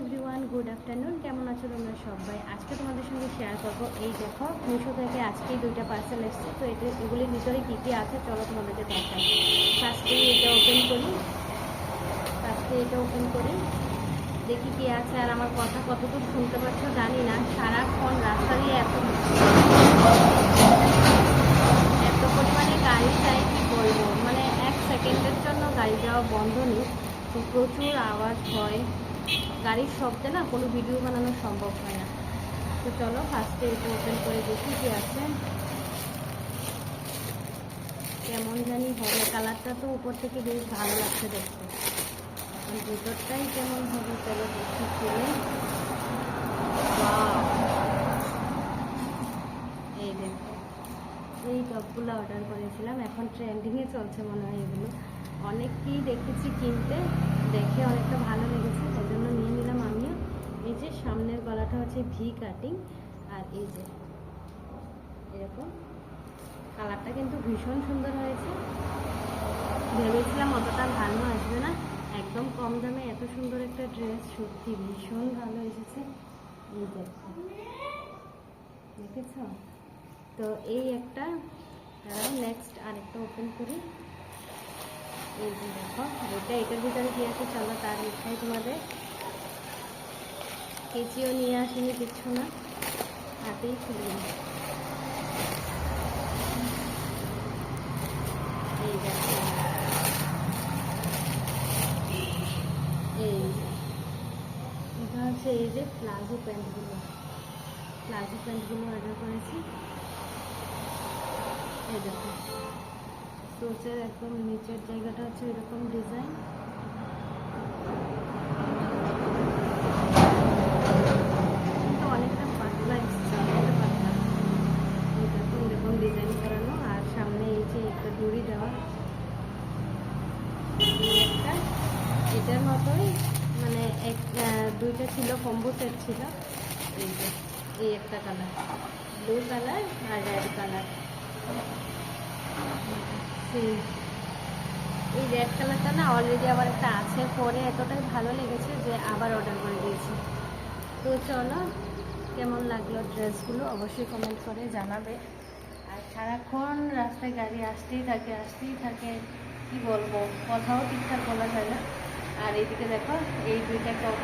Everyone good afternoon কেমন আছো তোমরা সবাই? আজকে তোমাদের সঙ্গে শেয়ার করব। এই দেখো, মিশো থেকে আজকেই দুইটা পার্সেল এসেছে। তো এটা এগুলির ভিতরে কী কী আছে? চলো তোমাদেরকে দেখাই। ফার্স্টে এটা ওপেন করি। ফার্স্টে এটা ওপেন করি। দেখি কী আছে। আর আমার কথা কতদূর শুনতে পাচ্ছ জানি না। সারাক্ষণ রাস্তা দিয়ে এত এত পরিমাণে গাড়ি কি বলব? মানে এক সেকেন্ডের জন্য গাড়ি যাওয়া বন্ধ নেই। প্রচুর আওয়াজ হয়। গাড়ির শব্দে না কোনো ভিডিও বানানো সম্ভব হয় না। তো চলো ফার্স্টে এটা ওপেন করে দেখি কি আছে। কেমন জানি হবে। কালারটা তো উপর থেকে বেশ ভালো লাগছে দেখতে। এখন ভেতরটাই কেমন হবে চলো দেখি খুলে! এই দেখো, এই টপগুলো অর্ডার করেছিলাম। এখন ট্রেন্ডিংয়ে চলছে মনে হয় এগুলো। অনেককেই দেখেছি কিনতে, দেখে অনেকটা ভালো লেগেছে তাই জন্য নিয়ে নিলাম আমিও। এই যে সামনের গলাটা হচ্ছে ভি কাটিং আর এই যে এরকম। কালারটা কিন্তু ভীষণ সুন্দর হয়েছে। ভেবেছিলাম অতটা ভালো আসবে না। একদম কম দামে এত সুন্দর একটা ড্রেস সত্যি ভীষণ ভালো এসেছে। এই দেখো দেখেছ? তো এই একটা নেক্সট আরেকটা ওপেন করি। এই যে দেখো এটা এটার ভিতরে কি আছে? চলো তার দেখাই তোমাদের। কেচিও নিয়ে আসেনি, কিচ্ছু না। হাতেই খুলি এই এই এটা হচ্ছে এই যে প্লাজো প্যান্টগুলো। প্লাজো প্যান্টগুলো অর্ডার করেছি। এই দেখো। সোচের একদম নিচের জায়গাটা হচ্ছে এরকম ডিজাইন অনেকটা পাতলা পাতলা। দেখো এরকম ডিজাইন করানো, আর সামনে এই যে একটা দেওয়া। একটা, এটার মতোই মানে এক দুইটা ছিল কম্বো সেট ছিল। এই এই একটা কালার ব্লু কালার আর রেড কালার সেই এই রেড কালারটা না অলরেডি আবার একটা আছে। পরে এতটাই ভালো লেগেছে যে আবার অর্ডার করে দিয়েছি। তো চলো, কেমন লাগল ড্রেসগুলো অবশ্যই কমেন্ট করে জানাবে। আর সারাক্ষণ রাস্তায় গাড়ি আসতেই থাকে আসতেই থাকে। কি বলব? কথাও ঠিকঠাক বলা যায় না। আর এইদিকে দেখো, এই দুইটা টপ